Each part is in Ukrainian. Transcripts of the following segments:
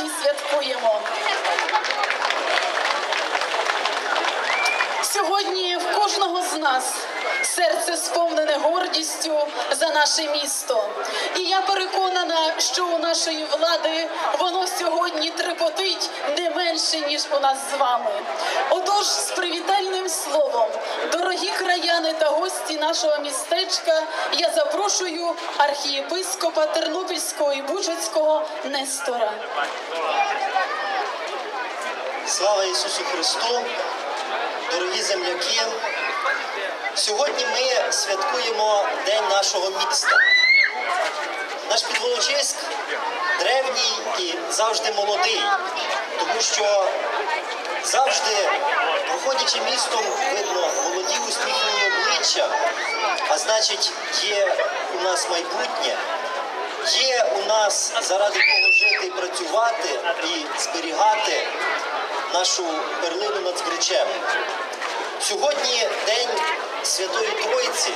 всі святкуємо. Сьогодні в кожного з нас серце сповнене гордістю за наше місто, і я переконана, що у нашої влади воно сьогодні трепотить не менше ніж у нас з вами. Отож, з привітальним словом, дорогі краяни та гості нашого містечка, я запрошую архієпископа Тернопільського і Нестора. Слава Ісусу Христу! Дорогі земляки! Сьогодні ми святкуємо День нашого міста. Наш Підволочиськ древній і завжди молодий, тому що завжди, проходячи містом, видно молоді усміхнені обличчя, а значить, є у нас майбутнє. Є у нас заради кого жити і працювати і зберігати нашу перлину над збручем. Сьогодні день Святої Троїці,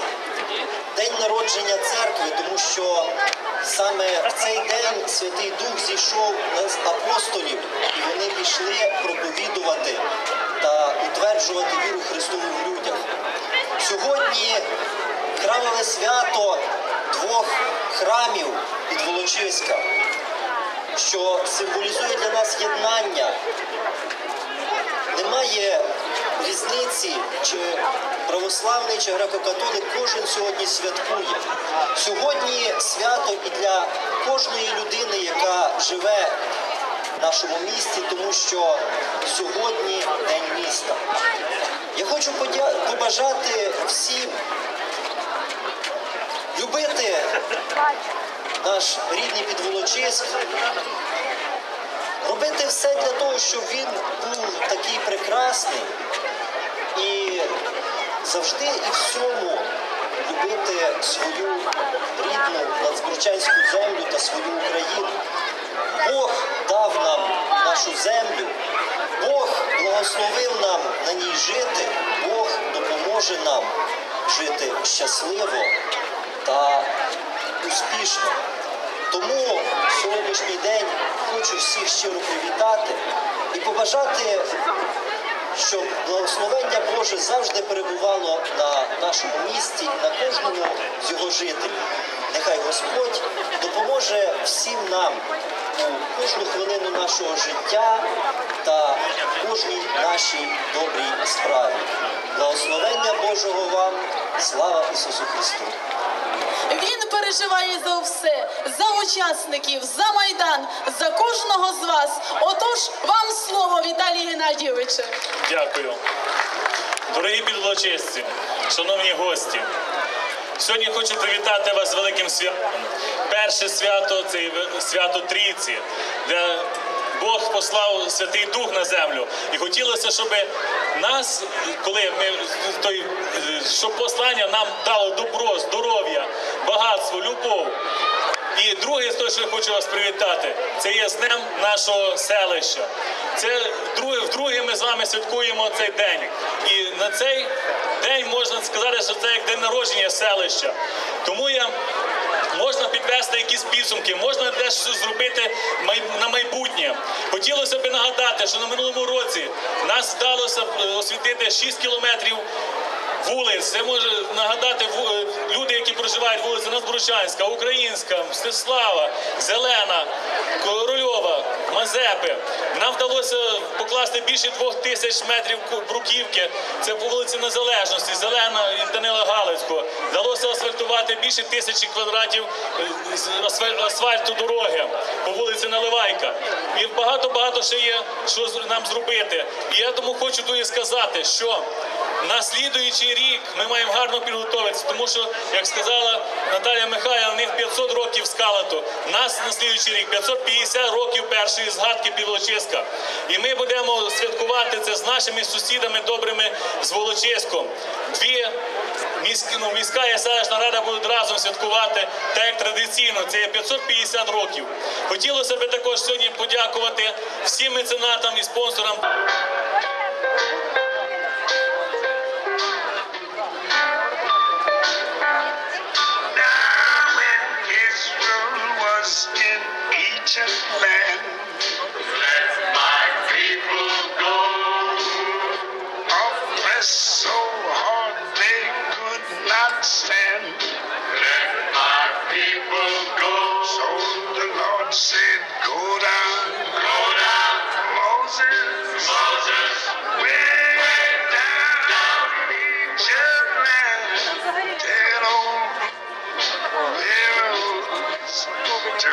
день народження церкви, тому що саме в цей день Святий Дух зійшов з апостолів, і вони пішли проповідувати та утверджувати віру Христову в людях. Сьогодні храмове свято двох храмів від Волочиська, що символізує для нас єднання. Немає різниці, чи православний, чи греко-католик, кожен сьогодні святкує. Сьогодні свято і для кожної людини, яка живе в нашому місті, тому що сьогодні день міста. Я хочу побажати всім любити наш рідний підволочиськ, робити все для того, щоб він був такий прекрасний. І завжди і всьому любити свою рідну надзбурчанську землю та свою Україну. Бог дав нам нашу землю, Бог благословив нам на ній жити, Бог допоможе нам жити щасливо та успішно. Тому сьогоднішній день хочу всіх щиро привітати і побажати, щоб благословення Боже завжди перебувало на нашому місті, на кожному з його жителів. Нехай Господь допоможе всім нам у кожну хвилину нашого життя та кожній нашій добрій справі. Благословення Божого вам, слава Ісусу Христу! Він переживає за все, за учасників, за майдан, за кожного з вас. Отож, вам слово, Віталій Геннадійовичу. Дякую. Дорогі підволочисті, шановні гості. Сьогодні хочу привітати вас з великим святом. Перше свято це свято Трійці, де Бог послав Святий Дух на землю. І хотілося, щоб нас, коли ми той, е, щоб послання нам дало добро, багатство, любов. І друге, що я хочу вас привітати, це є з днем нашого селища. Це друге, вдруге ми з вами святкуємо цей день. І на цей день можна сказати, що це як день народження селища. Тому я можна підвести якісь підсумки, можна дещо зробити на майбутнє. Хотілося б нагадати, що на минулому році нас вдалося е, освітити 6 кілометрів вулиць. Це може нагадати е, люди, які проживають вулиця Назбручанська, Українська, Мстислава, Зелена, Корольова, Мазепи. Нам вдалося покласти більше двох тисяч метрів бруківки. Це по вулиці Незалежності, Зелена і Данила Галицького. Вдалося асфальтувати більше тисячі квадратів е, асфальту дороги по вулиці Наливайка. І багато-багато ще є, що нам зробити. І я тому хочу дуже сказати, що на слідуючий рік ми маємо гарно підготуватися, тому що, як сказала Наталія Михайлівна, у них 500 років скалату. Нас на слідуючий рік 550 років першої згадки Підволочиська. І ми будемо святкувати це з нашими сусідами добрими з Волочиськом. Дві міські, ну, міська і селищна рада будуть разом святкувати, так як традиційно. Це є 550 років. Хотілося б також сьогодні подякувати всім меценатам і спонсорам. precious land. Let my people go. Oppressed so hard they could not stand. Let my people go. So the Lord said, Go down. Go down. Moses. Moses. Way, down. Egypt land. To